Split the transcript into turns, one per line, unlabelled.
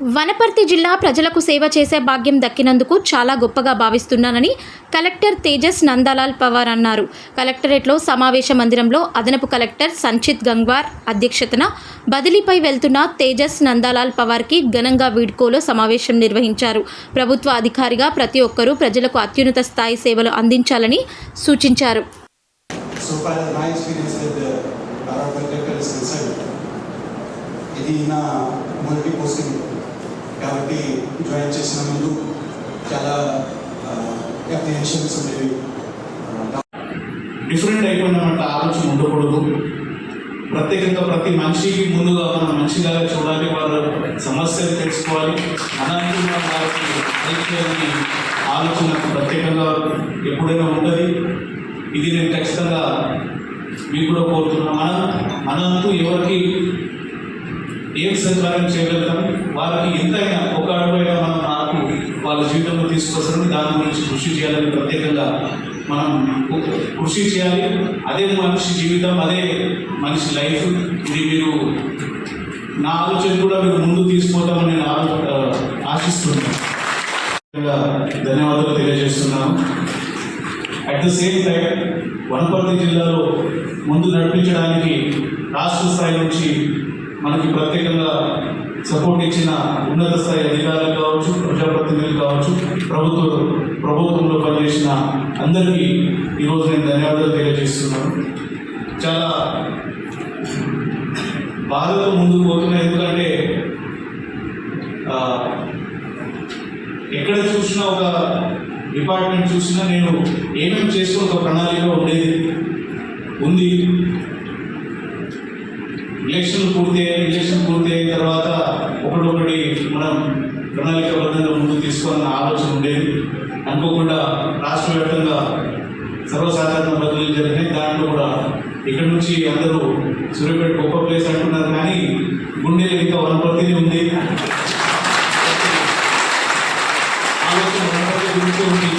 వనపర్తి జిల్లా ప్రజలకు సేవ చేసే భాగ్యం దక్కినందుకు చాలా గొప్పగా భావిస్తున్నానని కలెక్టర్ తేజస్ నందలాల్ పవార్ అన్నారు. కలెక్టరేట్లో సమావేశ మందిరంలో అదనపు కలెక్టర్ సంచిత్ గంగ్వార్ అధ్యక్షతన బదిలీపై వెళ్తున్న తేజస్ నందలాల్ పవార్కి ఘనంగా వీడ్కోలో సమావేశం నిర్వహించారు. ప్రభుత్వ అధికారిగా ప్రతి ఒక్కరూ ప్రజలకు అత్యున్నత స్థాయి సేవలు అందించాలని సూచించారు.
ఇది నా మొదటి పోస్టింగ్ కాబట్టి జాయిన్ చేసిన ముందు చాలా అప్రిహెన్షన్స్ ఉండేవి.
డిఫరెంట్ అయిపోయినమాట ఆలోచన ఉండకూడదు. ప్రత్యేకంగా ప్రతి మనిషికి ముందుగా మనం మనిషిగా చూడాలి వాళ్ళ సమస్యలు తెలుసుకోవాలి. అనంతరం ఆలోచన ప్రత్యేకంగా ఎప్పుడైనా ఉంటుంది. ఇది నేను ఖచ్చితంగా మీకు కూడా కోరుతున్నాను. మనం మనంతూ ఎవరికి ఏం సత్కారం చేయగలుగుతాం వాళ్ళకి ఎంతైనా ఒక అడుగైనా మనం నాకు వాళ్ళ జీవితంలో తీసుకొస్తారని దాని గురించి కృషి చేయాలని ప్రత్యేకంగా మనం కృషి చేయాలి. అదే మనిషి జీవితం అదే మనిషి లైఫ్. ఇది మీరు నా ఆలోచన కూడా మీరు ముందు తీసుకోవటం నేను ఆలో- ఆశిస్తున్నాను. ధన్యవాదాలు తెలియజేస్తున్నాను. At the same time Wanaparthy జిల్లాలో ముందు నడిపించడానికి రాష్ట్ర స్థాయి నుంచి మనకి ప్రత్యేకంగా సపోర్ట్ ఇచ్చిన ఉన్నత స్థాయి అధికారులు కావచ్చు ప్రజాప్రతినిధులు కావచ్చు ప్రభుత్వ ప్రభుత్వంలో పనిచేసిన అందరికీ ఈరోజు నేను ధన్యవాదాలు తెలియజేస్తున్నాను. చాలా బాధతో ముందుకు పోతున్నాయి ఎందుకంటే ఎక్కడ చూసినా ఒక డిపార్ట్మెంట్ చూసినా నేను ఏమేమి చేస్తూ ఒక ప్రణాళిక ఉండేది ఉంది. ఎలక్షన్ పూర్తి ఎలక్షన్ పూర్తి అయిన తర్వాత ఒకటొకటి మనం ప్రణాళిక ప్రణాళికబద్ధంగా ముందు తీసుకోవాలన్న ఆలోచన ఉండేది. అనుకోకుండా రాష్ట్ర వ్యాప్తంగా సర్వసాధారణ బదిలీలు జరిగినాయి. దాంట్లో కూడా ఇక్కడ నుంచి అందరూ సూర్యపేట గొప్ప ప్లేస్ అంటున్నారు. కానీ గుండె ఇంకా వనపర్తిని ఉంది. ఆలోచన ఉంది